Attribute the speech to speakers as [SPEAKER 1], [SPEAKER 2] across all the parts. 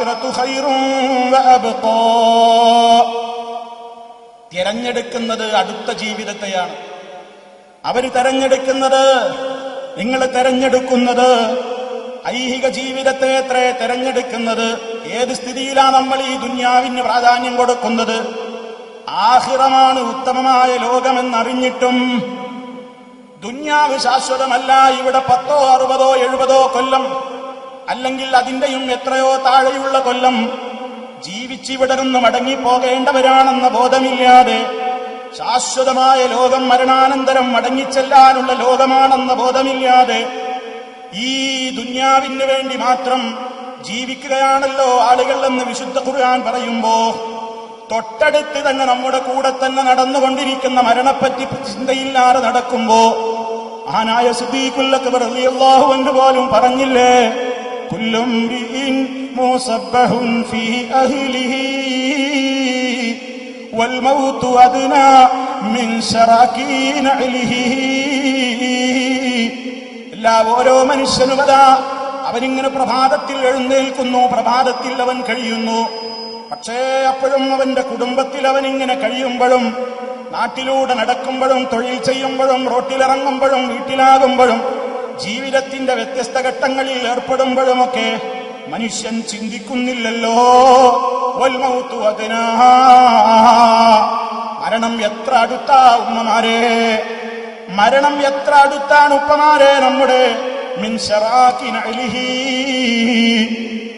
[SPEAKER 1] വലൽആഖിറതു ഖൈറും തിരഞ്ഞെടുക്കുന്നത് അടുത്ത ജീവിതത്തെയാണ്. അവർ തെരഞ്ഞെടുക്കുന്നത് നിങ്ങൾ തെരഞ്ഞെടുക്കുന്നത് ഐഹിക ജീവിതത്തെ എത്ര തെരഞ്ഞെടുക്കുന്നത് ഏത് സ്ഥിതിയിലാണ് നമ്മൾ ഈ ദുന്യാവിന് പ്രാധാന്യം കൊടുക്കുന്നത്? ആഹിറമാണ് ഉത്തമമായ ലോകമെന്നറിഞ്ഞിട്ടും ദുന്യാവ് ശാശ്വതമല്ല ഇവിടെ പത്തോ അറുപതോ എഴുപതോ കൊല്ലം അല്ലെങ്കിൽ അതിന്റെയും എത്രയോ താഴെയുള്ള കൊല്ലം ജീവിച്ചിവിടെ നിന്ന് മടങ്ങിപ്പോകേണ്ടവരാണെന്ന ബോധമില്ലാതെ ശാശ്വതമായ ലോകം മരണാനന്തരം മടങ്ങിച്ചെല്ലാനുള്ള ലോകമാണെന്ന ബോധമില്ലാതെ ഈ ദുന്യാവിന് വേണ്ടി മാത്രം ജീവിക്കുകയാണല്ലോ ആളുകൾ എന്ന് വിശുദ്ധ ഖുർആൻ പറയുമ്പോ. തൊട്ടടുത്ത് തന്നെ നമ്മുടെ കൂടെ തന്നെ നടന്നുകൊണ്ടിരിക്കുന്ന മരണപ്പറ്റി ചിന്തയില്ലാതെ നടക്കുമ്പോ. മഹാനായ എന്ന് പോലും പറഞ്ഞില്ലേ? കുല്ലും ബിഇൻ മുസബ്ബഹുൻ ഫീ അഹ്ലിഹി والموت أدنى من شراكين എല്ലാ ഓരോ മനുഷ്യനും അതാ അവനിങ്ങനെ പ്രഭാതത്തിൽ എഴുന്നേൽക്കുന്നു പ്രഭാതത്തിൽ അവൻ കഴിയുന്നു പക്ഷേ അപ്പോഴും അവന്റെ കുടുംബത്തിൽ അവൻ ഇങ്ങനെ കഴിയുമ്പോഴും നാട്ടിലൂടെ നടക്കുമ്പോഴും തൊഴിൽ ചെയ്യുമ്പോഴും റോട്ടിലിറങ്ങുമ്പോഴും വീട്ടിലാകുമ്പോഴും ജീവിതത്തിന്റെ വ്യത്യസ്ത ഘട്ടങ്ങളിൽ ഏർപ്പെടുമ്പോഴുമൊക്കെ മനുഷ്യൻ ചിന്തിക്കുന്നില്ലല്ലോ. വൽമൗത്തു അതിനാ മരണം എത്ര അടുത്താ ഉമ്മമാരെ? മരണം എത്ര അടുത്താണ് ഉപ്പമാരെ? നമ്മുടെ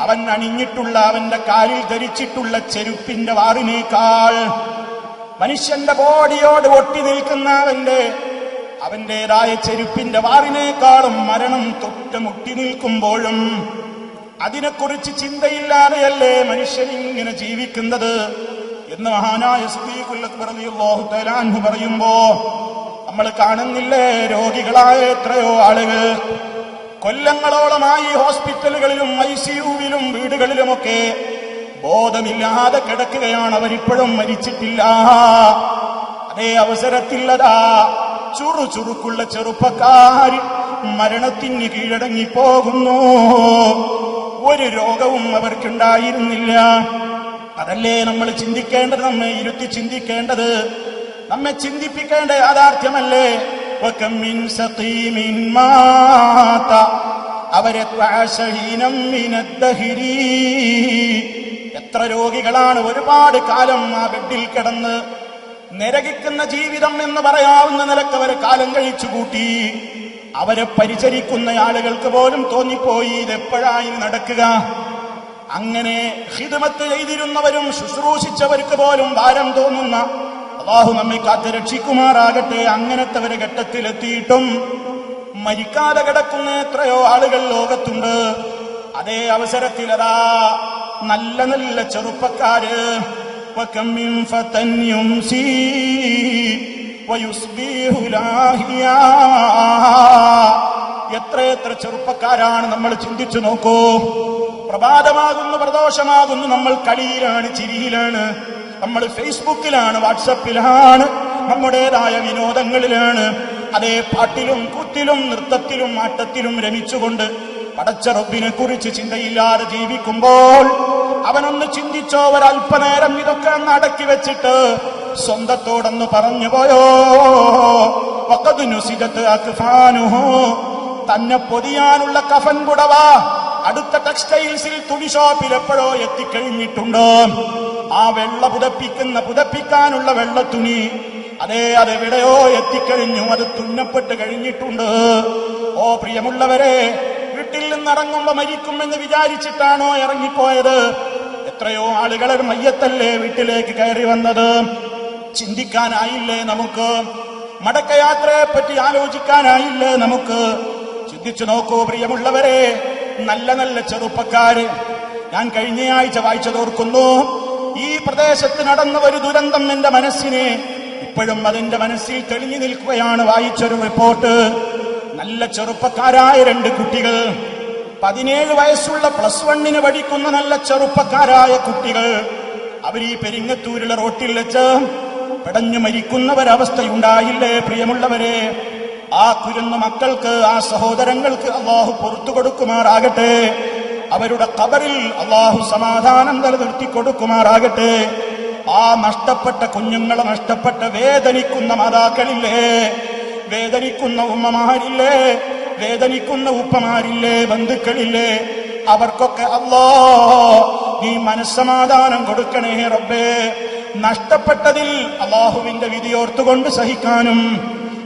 [SPEAKER 1] അവൻ അണിഞ്ഞിട്ടുള്ള അവന്റെ കാലിൽ ധരിച്ചിട്ടുള്ള ചെരുപ്പിന്റെ വാറിനേക്കാൾ മനുഷ്യന്റെ ബോഡിയോട് ഒട്ടി നിൽക്കുന്ന അവന്റെ അവന്റേതായ ചെരുപ്പിന്റെ വാറിനേക്കാളും മരണം തൊട്ട് മുട്ടി നിൽക്കുമ്പോഴും അതിനെക്കുറിച്ച് ചിന്തയില്ലാതെയല്ലേ മനുഷ്യൻ ഇങ്ങനെ ജീവിക്കുന്നത് എന്ന് മഹാനായ സ്ത്രീകുല്ലാഹു പറയുമ്പോ നമ്മൾ കാണുന്നില്ലേ രോഗികളായ എത്രയോ ആളുകൾ. കൊല്ലങ്ങളോളമായി ഹോസ്പിറ്റലുകളിലും ഐ വീടുകളിലുമൊക്കെ ബോധമില്ലാതെ കിടക്കുകയാണ് അവരിപ്പോഴും മരിച്ചിട്ടില്ല. അതേ അവസരത്തിൽ അതാ ചുറു ചുറുക്കുള്ള ചെറുപ്പക്കാരി മരണത്തിന് കീഴടങ്ങി പോകുന്നു. ഒരു രോഗവും അവർക്കുണ്ടായിരുന്നില്ല. അതല്ലേ നമ്മൾ ചിന്തിക്കേണ്ടത്? നമ്മെ ഇരുത്തി ചിന്തിക്കേണ്ടത്. നമ്മെ ചിന്തിപ്പിക്കേണ്ട യാഥാർത്ഥ്യമല്ലേ? അവരെ എത്ര രോഗികളാണ് ഒരുപാട് കാലം ആ ബെഡിൽ കിടന്ന് നിരകിക്കുന്ന ജീവിതം എന്ന് പറയാവുന്ന നിലയ്ക്ക് അവരെ കാലം കഴിച്ചു കൂട്ടി. അവരെ പരിചരിക്കുന്ന ആളുകൾക്ക് പോലും തോന്നിപ്പോയി. ഇതെപ്പോഴായി നടക്കുക? അങ്ങനെ ഹിദമത്ത് ചെയ്തിരുന്നവരും ശുശ്രൂഷിച്ചവർക്ക് പോലും ഭാരം തോന്നുന്ന അള്ളാഹു നമ്മെ കാത്ത് രക്ഷിക്കുമാറാകട്ടെ. അങ്ങനത്തെ ഘട്ടത്തിലെത്തിയിട്ടും മരിക്കാതെ കിടക്കുന്ന എത്രയോ ആളുകൾ ലോകത്തുണ്ട്. അതേ അവസരത്തിൽ അതാ നല്ല നല്ല ചെറുപ്പക്കാര് وكم من فتى يمسي ويصبح لاهيا എത്രയെത്ര ചെറുപ്പക്കാരാണ് നമ്മൾ ചിന്തിച്ചു നോക്കൂ പ്രഭാതമാകുന്നു പ്രദോഷമാകുന്നു നമ്മൾ കളിയിലാണ് ചിരിയിലാണ് നമ്മൾ ഫേസ്ബുക്കിലാണ് വാട്സപ്പിലാണ് നമ്മുടേതായ വിനോദങ്ങളിലാണ് അതേ പാട്ടിലും കൂത്തിലും നൃത്തത്തിലും ആട്ടത്തിലും രമിച്ചുകൊണ്ട് പടച്ച റബ്ബിനെ കുറിച്ച് ചിന്തയില്ലാതെ ജീവിക്കുമ്പോൾ അവനൊന്ന് ചിന്തിച്ചോ ഒരല്പനേരം ഇതൊക്കെ ഒന്ന് അടക്കി വെച്ചിട്ട് സ്വന്തത്തോടൊന്ന് പറഞ്ഞു പോയോ? തന്നെ പൊതിയാനുള്ള കഫൻ കുടവാ അടുത്ത ടെക്സ്റ്റൈൽസിൽ തുണി ഷോപ്പിൽ എപ്പോഴോ എത്തിക്കഴിഞ്ഞിട്ടുണ്ട്. ആ വെള്ള പുതപ്പിക്കുന്ന പുതപ്പിക്കാനുള്ള വെള്ള തുണി അതെ അതെവിടെയോ എത്തിക്കഴിഞ്ഞു. അത് തുന്നപ്പെട്ട് കഴിഞ്ഞിട്ടുണ്ട്. ഓ പ്രിയമുള്ളവരെ വീട്ടിൽ നിന്ന് ഇറങ്ങുമ്പോ മരിക്കുമെന്ന് വിചാരിച്ചിട്ടാണോ ഇറങ്ങിപ്പോയത്? എത്രയോ ആളുകളെ മയ്യത്തല്ലേ വീട്ടിലേക്ക് കയറി വന്നത്? ചിന്തിക്കാനായില്ലേ നമുക്ക്? മടക്കയാത്രയെ പറ്റി ആലോചിക്കാനായില്ലേ നമുക്ക്? ചിന്തിച്ചു നോക്കൂ പ്രിയമുള്ളവരെ നല്ല നല്ല ചെറുപ്പക്കാര്. ഞാൻ കഴിഞ്ഞയാഴ്ച വായിച്ചതോർക്കുന്നു ഈ പ്രദേശത്ത് നടന്ന ഒരു ദുരന്തം എന്റെ മനസ്സിനെ ഇപ്പോഴും അതിന്റെ മനസ്സിൽ തെളിഞ്ഞു നിൽക്കുകയാണ് വായിച്ചൊരു റിപ്പോർട്ട്. നല്ല ചെറുപ്പക്കാരായ രണ്ട് കുട്ടികൾ പതിനേഴ് വയസ്സുള്ള പ്ലസ് വണ്ണിന് പഠിക്കുന്ന നല്ല ചെറുപ്പക്കാരായ കുട്ടികൾ അവർ ഈ പെരിങ്ങത്തൂരിലെ റോട്ടിൽ വെച്ച് പിടഞ്ഞു മരിക്കുന്നവരവസ്ഥയുണ്ടായില്ലേ പ്രിയമുള്ളവരെ? ആ കുരുന്ന മക്കൾക്ക് ആ സഹോദരങ്ങൾക്ക് അള്ളാഹു പുറത്തു കൊടുക്കുമാറാകട്ടെ. അവരുടെ കബറിൽ അള്ളാഹു സമാധാനം നിലനിർത്തി കൊടുക്കുമാറാകട്ടെ. ആ നഷ്ടപ്പെട്ട കുഞ്ഞുങ്ങളെ നഷ്ടപ്പെട്ട വേദനിക്കുന്ന മാതാക്കളില്ലേ? വേദനിക്കുന്ന ഉമ്മമാരില്ലേ? വേദനിക്കുന്ന ഉപ്പമാരില്ലേ ബന്ധുക്കളില്ലേ? അവർക്കൊക്കെ അല്ലോ നീ മനസ്സമാധാനം കൊടുക്കണേ റബ്ബേ. നഷ്ടപ്പെട്ടതിൽ അള്ളാഹുവിന്റെ വിധിയോർത്തുകൊണ്ട് സഹിക്കാനും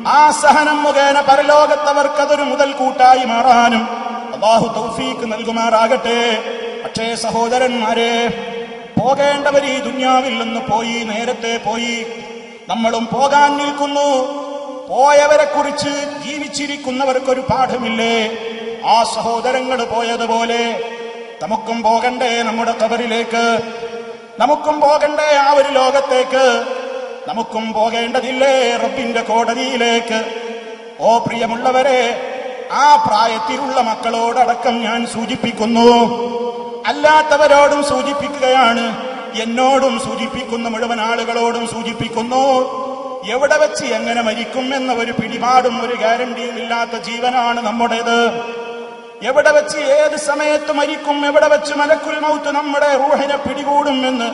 [SPEAKER 1] ആ സഹനം മുഖേന പരലോകത്തവർക്കതൊരു മുതൽ കൂട്ടായി മാറാനും അള്ളാഹു തൗഫീക്ക് നൽകുമാറാകട്ടെ. പക്ഷേ സഹോദരന്മാരെ പോകേണ്ടവർ ഈ ദുന്യാവിൽ നിന്ന് പോയി നേരത്തെ പോയി. നമ്മളും പോകാൻ നിൽക്കുന്നു. പോയവരെ കുറിച്ച് ജീവിച്ചിരിക്കുന്നവർക്കൊരു പാഠമില്ലേ? ആ സഹോദരങ്ങൾ പോയതുപോലെ നമുക്കും പോകണ്ടേ നമ്മുടെ കബറിലേക്ക്. നമുക്കും പോകണ്ടേ ആ ഒരു ലോകത്തേക്ക്. നമുക്കും പോകേണ്ടതില്ലേ റബ്ബിന്റെ കോടതിയിലേക്ക്. ഓ പ്രിയമുള്ളവരെ ആ പ്രായത്തിലുള്ള മക്കളോടടക്കം ഞാൻ സൂചിപ്പിക്കുന്നു. അല്ലാത്തവരോടും സൂചിപ്പിക്കുകയാണ്. എന്നോടും സൂചിപ്പിക്കുന്ന മുഴുവൻ ആളുകളോടും സൂചിപ്പിക്കുന്നു. എവിടെ വെച്ച് എങ്ങനെ മരിക്കും എന്ന ഒരു പിടിപാടും ഒരു ഗ്യാരണ്ടിയും ഇല്ലാത്ത ജീവനാണ് നമ്മുടേത്. എവിടെ വെച്ച് ഏത് സമയത്ത് മരിക്കും എവിടെ വെച്ച് മലക്കുൽ മൗത്ത് നമ്മുടെ റൂഹിനെ പിടികൂടും എന്ന്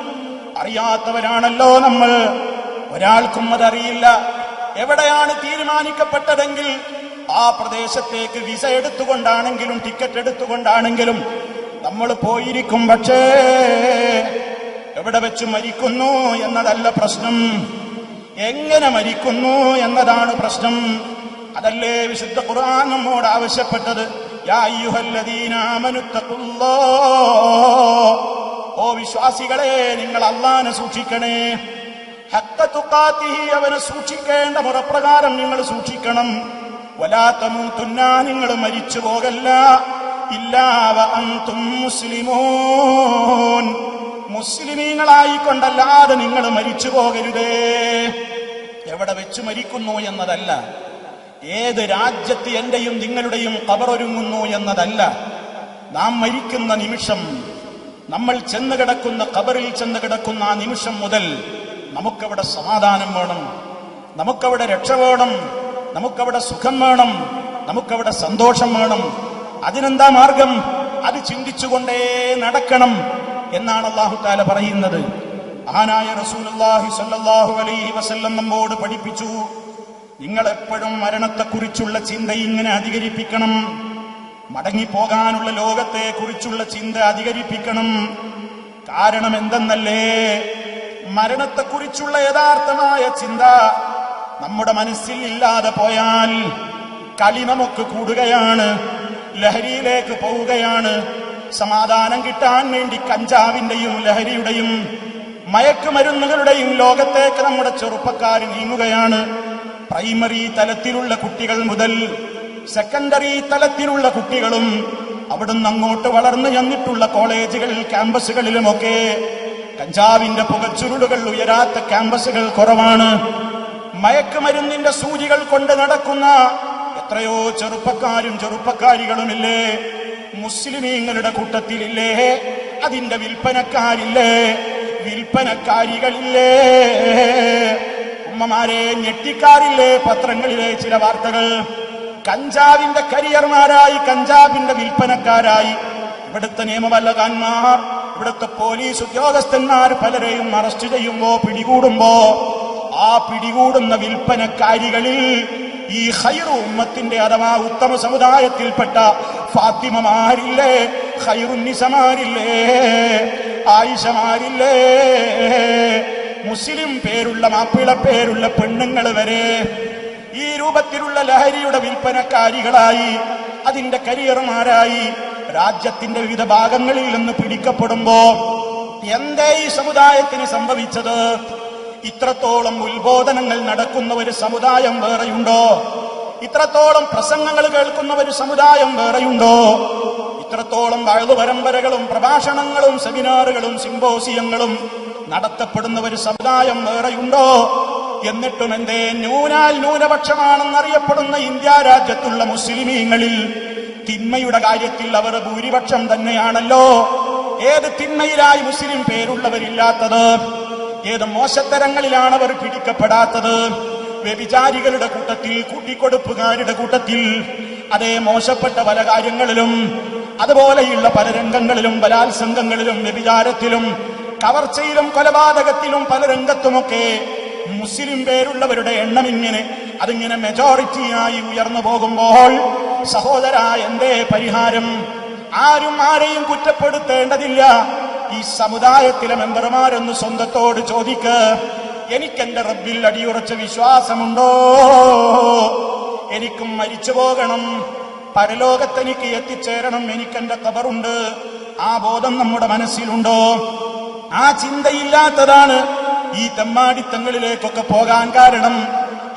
[SPEAKER 1] അറിയാത്തവരാണല്ലോ നമ്മൾ. ഒരാൾക്കും അതറിയില്ല. എവിടെയാണ് തീരുമാനിക്കപ്പെട്ടതെങ്കിൽ ആ പ്രദേശത്തേക്ക് വിസ എടുത്തുകൊണ്ടാണെങ്കിലും ടിക്കറ്റ് എടുത്തുകൊണ്ടാണെങ്കിലും നമ്മൾ പോയിരിക്കും. പക്ഷേ എവിടെ വെച്ച് മരിക്കുന്നു എന്നതല്ല പ്രശ്നം. എങ്ങനെ മരിക്കുന്നു എന്നതാണ് പ്രശ്നം. അതല്ലേ വിശുദ്ധ ഖുർആൻ നമ്മോട് ആവശ്യപ്പെട്ടത്. ഓ വിശ്വാസികളെ നിങ്ങൾ അള്ളാനെ സൂക്ഷിക്കണേ. ഹക്ക തുഖാത്തിഹി അവനെ സൂക്ഷിക്കേണ്ട മുറപ്രകാരം നിങ്ങൾ സൂക്ഷിക്കണം. വലാത്തമൂത്തുന്ന നിങ്ങൾ മരിച്ചു പോകല്ല. ഇല്ലാവ അന്തും മുസ്ലിമോൻ. മുസ്ലിമീങ്ങളായിക്കൊണ്ടല്ലാതെ നിങ്ങൾ മരിച്ചു പോകരുതേ എവിടെ വെച്ച് മരിക്കുന്നു എന്നതല്ല. ഏത് രാജ്യത്ത് എന്റെയും നിങ്ങളുടെയും കബറൊരുങ്ങുന്നു എന്നതല്ല. നാം മരിക്കുന്ന നിമിഷം നമ്മൾ ചെന്ന് കിടക്കുന്ന കബറിൽ ചെന്ന് കിടക്കുന്ന ആ നിമിഷം മുതൽ നമുക്കവിടെ സമാധാനം വേണം. നമുക്കവിടെ രക്ഷ വേണം. നമുക്കവിടെ സുഖം വേണം. നമുക്കവിടെ സന്തോഷം വേണം. അതിനെന്താ മാർഗം? അത് ചിന്തിച്ചുകൊണ്ടേ നടക്കണം. എന്നാണ് അള്ളാഹു താല പറയുന്നത്. ആനായ റസൂലുള്ളാഹി സല്ലാഹു അലൈഹി വസല്ലം നമ്മോട് പഠിപ്പിച്ചു നിങ്ങൾ എപ്പോഴും മരണത്തെക്കുറിച്ചുള്ള ചിന്ത ഇങ്ങനെ അധികരിപ്പിക്കണം മടങ്ങിപ്പോകാനുള്ള ലോകത്തെ കുറിച്ചുള്ള ചിന്ത അധികരിപ്പിക്കണം. കാരണം എന്തെന്നല്ലേ മരണത്തെക്കുറിച്ചുള്ള യഥാർത്ഥമായ ചിന്ത നമ്മുടെ മനസ്സിൽ ഇല്ലാതെ പോയാൽ കളി നമുക്ക് കൂടുകയാണ് ലഹരിയിലേക്ക് പോവുകയാണ് സമാധാനം കിട്ടാൻ വേണ്ടി കഞ്ചാവിന്റെയും ലഹരിയുടെയും മയക്കുമരുന്നുകളുടെയും ലോകത്തേക്ക് നമ്മുടെ ചെറുപ്പക്കാർ നീങ്ങുകയാണ് പ്രൈമറി തലത്തിലുള്ള കുട്ടികൾ മുതൽ സെക്കൻഡറി തലത്തിലുള്ള കുട്ടികളും അവിടുന്ന് അങ്ങോട്ട് വളർന്നു ചെന്നിട്ടുള്ള കോളേജുകളിൽ ക്യാമ്പസുകളിലുമൊക്കെ കഞ്ചാവിന്റെ പുകച്ചുരുളുകൾ ഉയരാത്ത ക്യാമ്പസുകൾ കുറവാണ്. മയക്കുമരുന്നിന്റെ സൂചികൾ കൊണ്ട് നടക്കുന്ന എത്രയോ ചെറുപ്പക്കാരും ചെറുപ്പക്കാരികളുമില്ലേ? മുസ്ലിമീങ്ങളുടെ കൂട്ടത്തിലില്ലേ? അതിന്റെ വിൽപ്പനക്കാരില്ലേ? വിൽപ്പനക്കാരികളില്ലേ? ഉമ്മമാരെ ഞെട്ടിക്കാറില്ലേ പത്രങ്ങളിലെ ചില വാർത്തകൾ? കഞ്ചാവിന്റെ കരിയർമാരായി കഞ്ചാവിന്റെ വിൽപ്പനക്കാരായി. ഇവിടുത്തെ നിയമവല്ലകാന്മാർ ഇവിടുത്തെ പോലീസ് ഉദ്യോഗസ്ഥന്മാർ പലരെയും അറസ്റ്റ് ചെയ്യുമ്പോ പിടികൂടുമ്പോ ആ പിടികൂടുന്ന വിൽപ്പനക്കാരികളിൽ ഈ ഹൈറു ഉമ്മത്തിന്റെ അഥവാ ഉത്തമ സമുദായത്തിൽപ്പെട്ട ഫാത്തിമമാരില്ലേ ഹൈറുന്നിസമാരില്ലേ ആയിഷമാരില്ലേ? മുസ്ലിം പേരുള്ള മാപ്പിള പേരുള്ള പെണ്ണുങ്ങൾ വരെ ഈ രൂപത്തിലുള്ള ലഹരിയുടെ വിൽപ്പനക്കാരികളായി അതിന്റെ കരിയർമാരായി രാജ്യത്തിന്റെ വിവിധ ഭാഗങ്ങളിൽ നിന്ന് പിടിക്കപ്പെടുമ്പോ എന്തേ ഈ സമുദായത്തിന് സംഭവിച്ചത്? ഇത്രത്തോളം ഉത്ബോധനങ്ങൾ നടക്കുന്ന ഒരു സമുദായം വേറെയുണ്ടോ? ഇത്രത്തോളം പ്രസംഗങ്ങൾ കേൾക്കുന്ന ഒരു സമുദായം വേറെയുണ്ടോ? ഇത്രത്തോളം വഴുതു പരമ്പരകളും പ്രഭാഷണങ്ങളും സെമിനാറുകളും സിംബോസിയങ്ങളും നടത്തപ്പെടുന്ന ഒരു സമുദായം വേറെയുണ്ടോ? എന്നിട്ടും എന്തേ ന്യൂനാൽ ന്യൂനപക്ഷമാണെന്നറിയപ്പെടുന്ന ഇന്ത്യ രാജ്യത്തുള്ള മുസ്ലിമീങ്ങളിൽ തിന്മയുടെ കാര്യത്തിൽ അവർ ഭൂരിപക്ഷം തന്നെയാണല്ലോ. ഏത് തിന്മയിലായി മുസ്ലിം പേരുള്ളവരില്ലാത്തത്? ഏത് മോശത്തരങ്ങളിലാണ് അവർ പിടിക്കപ്പെടാത്തത്? വ്യഭിചാരികളുടെ കൂട്ടത്തിൽ കൂട്ടിക്കൊടുപ്പുകാരുടെ കൂട്ടത്തിൽ അതേ മോശപ്പെട്ട പല കാര്യങ്ങളിലും അതുപോലെയുള്ള പല രംഗങ്ങളിലും ബലാത്സംഗങ്ങളിലും വ്യഭിചാരത്തിലും കവർച്ചയിലും കൊലപാതകത്തിലും പല രംഗത്തുമൊക്കെ മുസ്ലിം പേരുള്ളവരുടെ എണ്ണം ഇങ്ങനെ അതിങ്ങനെ മെജോറിറ്റിയായി ഉയർന്നു പോകുമ്പോൾ സഹോദര എന്തേ പരിഹാരം ആരും ആരെയും കുറ്റപ്പെടുത്തേണ്ടതില്ല. ഈ സമുദായത്തിലെ മെമ്പർമാരൊന്ന് സ്വന്തത്തോട് ചോദിക്ക്. എനിക്കെന്റെ റബ്ബിൽ അടിയുറച്ച വിശ്വാസമുണ്ടോ? എനിക്കും മരിച്ചു പോകണം. പരലോകത്തെനിക്ക് എത്തിച്ചേരണം. എനിക്കെന്റെ കബറുണ്ട് ആ ബോധം നമ്മുടെ മനസ്സിലുണ്ടോ? ആ ചിന്തയില്ലാത്തതാണ് ഈ തെമ്മാടിത്തങ്ങളിലേക്കൊക്കെ പോകാൻ കാരണം.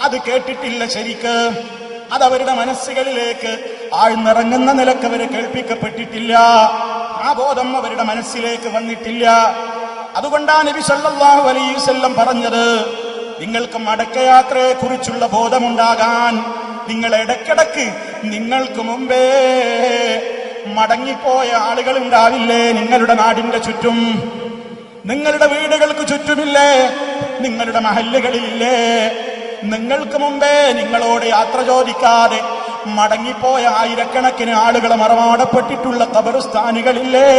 [SPEAKER 1] അത് കേട്ടിട്ടില്ല ശരിക്ക്. അതവരുടെ മനസ്സുകളിലേക്ക് ആഴ്ന്നിറങ്ങുന്ന നിലയ്ക്ക് അവരെ കേൾപ്പിക്കപ്പെട്ടിട്ടില്ല. ആ ബോധം അവരുടെ മനസ്സിലേക്ക് വന്നിട്ടില്ല. അതുകൊണ്ടാണ് നബി സല്ലല്ലാഹു അലൈഹി വസല്ലം പറഞ്ഞത് നിങ്ങൾക്ക് മടക്കയാത്രയെ കുറിച്ചുള്ള ബോധമുണ്ടാകാൻ. നിങ്ങൾ ഇടക്കിടക്ക് നിങ്ങൾക്ക് മുമ്പേ മടങ്ങിപ്പോയ ആളുകൾ ഉണ്ടാവില്ലേ നിങ്ങളുടെ നാടിന്റെ ചുറ്റും? നിങ്ങളുടെ വീടുകൾക്ക് ചുറ്റുമില്ലേ? നിങ്ങളുടെ മഹല്ലുകളിലില്ലേ? നിങ്ങൾക്ക് മുമ്പേ നിങ്ങളോട് യാത്ര ചോദിക്കാതെ മടങ്ങിപ്പോയ ആയിരക്കണക്കിന് ആളുകൾ മറമാടപ്പെട്ടിട്ടുള്ള കബറുസ്ഥാനികളില്ലേ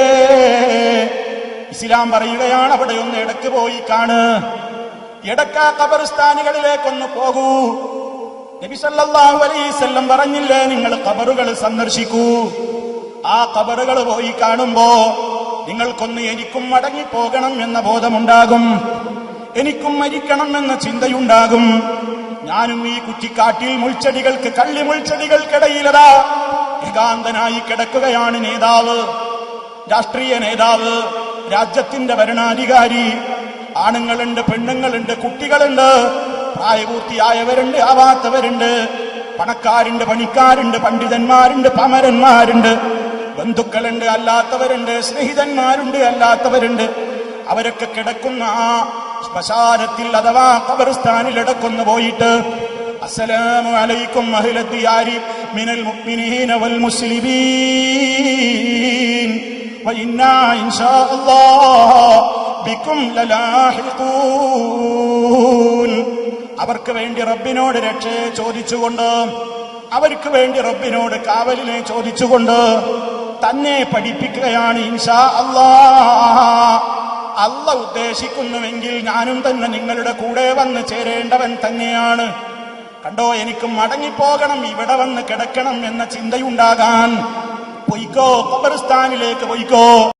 [SPEAKER 1] ഇസ്ലാം പറയുകയാണ്. അവിടെ ഒന്ന് ഇടയ്ക്ക് പോയി കാണ്. ഇടക്ക കബറുസ്ഥാനികളിലേക്കൊന്ന് പോകൂ. നബി സല്ലല്ലാഹു അലൈഹി വസല്ലം പറഞ്ഞില്ലേ നിങ്ങൾ കബറുകൾ സന്ദർശിക്കൂ. ആ കബറുകൾ പോയി കാണുമ്പോ നിങ്ങൾക്കൊന്ന് എനിക്കും മടങ്ങിപ്പോകണം എന്ന ബോധമുണ്ടാകും. എനിക്കും മരിക്കണം എന്ന ചിന്തയുണ്ടാകും. ഞാനും ഈ കുറ്റിക്കാട്ടിൽ മുൾച്ചെടികൾക്ക് കള്ളി മുൾച്ചെടികൾക്കിടയിലതാ ഏകാന്തനായി കിടക്കുകയാണ് നേതാവ് രാഷ്ട്രീയ നേതാവ്. രാജ്യത്തിന്റെ ഭരണാധികാരി ആണുങ്ങളുണ്ട് പെണ്ണുങ്ങളുണ്ട് കുട്ടികളുണ്ട് പ്രായപൂർത്തിയായവരുണ്ട് ആവാത്തവരുണ്ട് പണക്കാരുണ്ട് പണിക്കാരുണ്ട് പണ്ഡിതന്മാരുണ്ട് പമരന്മാരുണ്ട് ബന്ധുക്കളുണ്ട് അല്ലാത്തവരുണ്ട് സ്നേഹിതന്മാരുണ്ട് അല്ലാത്തവരുണ്ട്. അവരൊക്കെ കിടക്കുന്ന ആ ശ്മശാനത്തിൽ അഥവാ ഖബർസ്ഥാനിൽ ഇടക്കൊന്നു പോയിട്ട് അസ്സലാമു അലൈക്കും മിനൽ മുഅ്മിനീന വൽ മുസ്ലിമീൻ. വഇന്നാ شاء അല്ലാഹ് بكم للاحقون. അവർക്ക് വേണ്ടി റബ്ബിനോട് രക്ഷയെ ചോദിച്ചുകൊണ്ട് അവർക്ക് വേണ്ടി റബ്ബിനോട് കാവലിനെ ചോദിച്ചുകൊണ്ട് തന്നെ പഠിപ്പിക്കുകയാണ് ഇൻഷാ അല്ലാ അല്ല ഉദ്ദേശിക്കുന്നുവെങ്കിൽ ഞാനും തന്നെ നിങ്ങളുടെ കൂടെ വന്ന് ചേരേണ്ടവൻ തന്നെയാണ്. കണ്ടോ എനിക്ക് മടങ്ങിപ്പോകണം ഇവിടെ വന്ന് കിടക്കണം എന്ന ചിന്തയുണ്ടാകാൻ പൊയ്ക്കോ കബർസ്ഥാനിലേക്ക് പൊയ്ക്കോ.